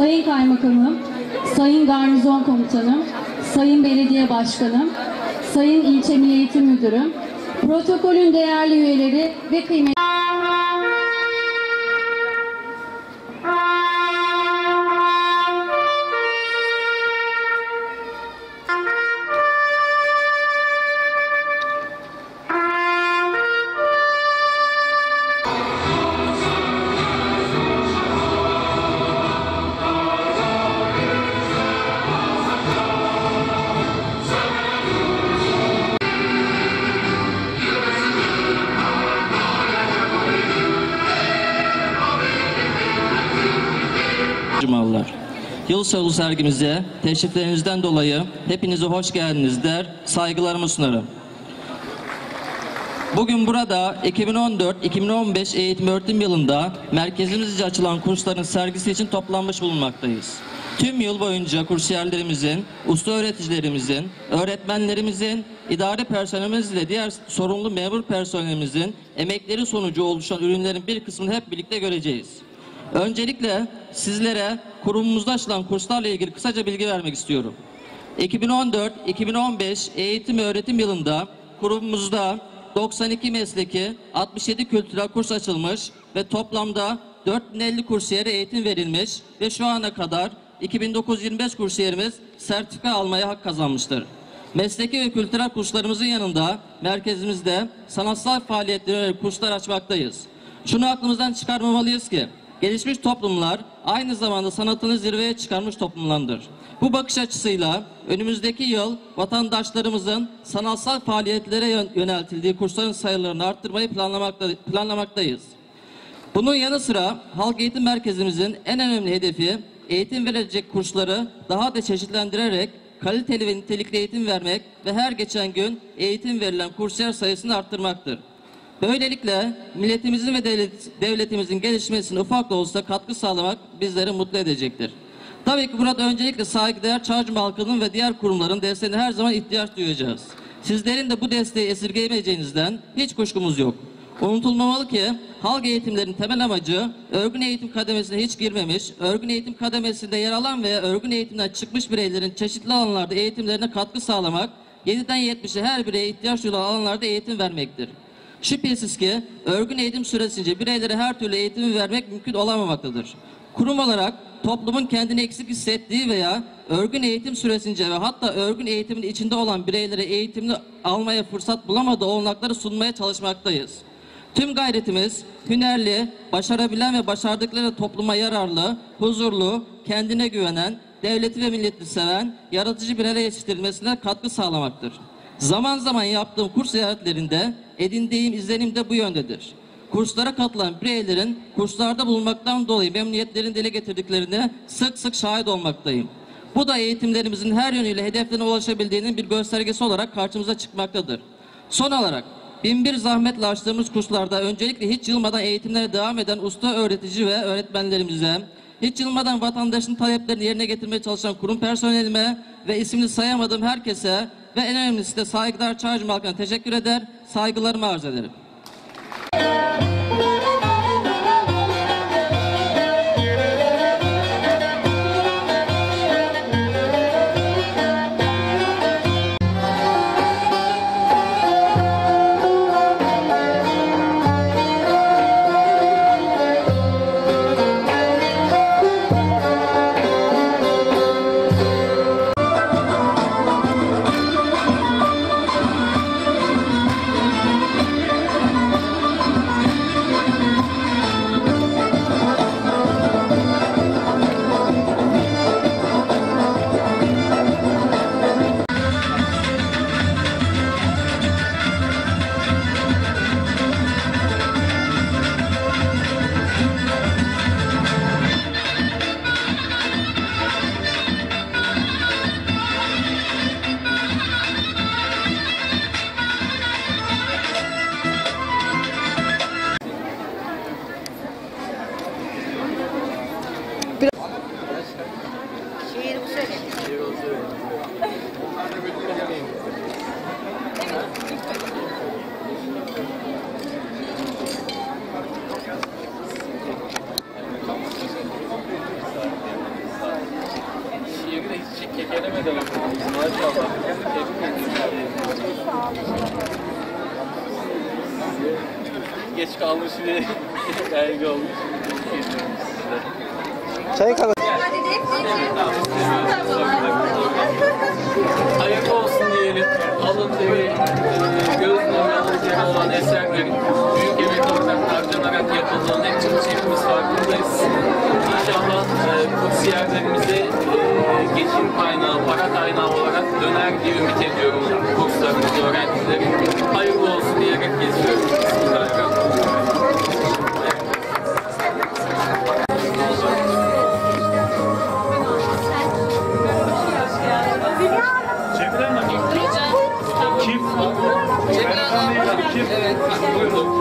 Sayın Kaymakamım, Sayın Garnizon Komutanım, Sayın Belediye Başkanım, Sayın İlçe Milli Eğitim Müdürüm, protokolün değerli üyeleri ve kıymetli Cumalılar. Yıl sonu sergimize teşriflerinizden dolayı hepinize hoş geldiniz der, saygılarımı sunarım. Bugün burada 2014-2015 eğitim öğretim yılında merkezimizce açılan kursların sergisi için toplanmış bulunmaktayız. Tüm yıl boyunca kursiyerlerimizin, usta öğreticilerimizin, öğretmenlerimizin, idari personelimizle ve diğer sorumlu memur personelimizin emekleri sonucu oluşan ürünlerin bir kısmını hep birlikte göreceğiz. Öncelikle sizlere kurumumuzda açılan kurslarla ilgili kısaca bilgi vermek istiyorum. 2014-2015 eğitim öğretim yılında kurumumuzda 92 mesleki 67 kültürel kurs açılmış ve toplamda 4050 kursiyere eğitim verilmiş ve şu ana kadar 2925 kursiyerimiz sertifika almaya hak kazanmıştır. Mesleki ve kültürel kurslarımızın yanında merkezimizde sanatsal faaliyetlere kurslar açmaktayız. Şunu aklımızdan çıkarmamalıyız ki gelişmiş toplumlar aynı zamanda sanatını zirveye çıkarmış toplumlardır. Bu bakış açısıyla önümüzdeki yıl vatandaşlarımızın sanatsal faaliyetlere yön- yöneltildiği kursların sayılarını arttırmayı planlamakta, planlamaktayız. Bunun yanı sıra Halk Eğitim Merkezimizin en önemli hedefi eğitim verilecek kursları daha da çeşitlendirerek kaliteli ve nitelikli eğitim vermek ve her geçen gün eğitim verilen kursiyer sayısını arttırmaktır. Böylelikle milletimizin ve devlet- devletimizin gelişmesine ufak da olsa katkı sağlamak bizleri mutlu edecektir. Tabii ki burada öncelikle saygıdeğer Çağcım halkının ve diğer kurumların desteğine her zaman ihtiyaç duyacağız. Sizlerin de bu desteği esirgeyemeyeceğinizden hiç kuşkumuz yok. Unutulmamalı ki halk eğitimlerin temel amacı örgün eğitim kademesine hiç girmemiş, örgün eğitim kademesinde yer alan veya örgün eğitimden çıkmış bireylerin çeşitli alanlarda eğitimlerine katkı sağlamak, 7'den 70'e her bireye ihtiyaç duyulan alanlarda eğitim vermektir. Şüphesiz ki örgün eğitim süresince bireylere her türlü eğitimi vermek mümkün olamamaktadır. Kurum olarak toplumun kendini eksik hissettiği veya örgün eğitim süresince ve hatta örgün eğitimin içinde olan bireylere eğitimini almaya fırsat bulamadığı olanakları sunmaya çalışmaktayız. Tüm gayretimiz hünerli, başarabilen ve başardıkları topluma yararlı, huzurlu, kendine güvenen, devleti ve milleti seven, yaratıcı bireyler yetiştirilmesine katkı sağlamaktır. Zaman zaman yaptığım kurs ziyaretlerinde edindiğim izlenim de bu yöndedir. Kurslara katılan bireylerin kurslarda bulunmaktan dolayı memnuniyetlerini dile getirdiklerine sık sık şahit olmaktayım. Bu da eğitimlerimizin her yönüyle hedeflerine ulaşabildiğinin bir göstergesi olarak karşımıza çıkmaktadır. Son olarak binbir zahmetle açtığımız kurslarda öncelikle hiç yılmadan eğitimlere devam eden usta öğretici ve öğretmenlerimize, hiç yılmadan vatandaşın taleplerini yerine getirmeye çalışan kurum personelime ve ismini sayamadığım herkese ve en önemlisi de Çağcım halkına teşekkür eder, saygılarımı arz ederim. Geç kalmış bir dergi olmuş. Çay kahve. Hayırlı olsun diyelim. Alın evi, göz nuru olan eserlerin büyük emek olarak harcanarak yapıldığını hep çalışmamız farkındayız. İnşallah e, kutsiyerlerimize e, geçim kaynağı, para kaynağı olarak döner diye ümit ediyorum kurslarımız, öğrencilerin. Hayırlı olsun diyerek geziyorum. Bismillahirrahmanirrahim. Kim? Kim? Evet, buyurun.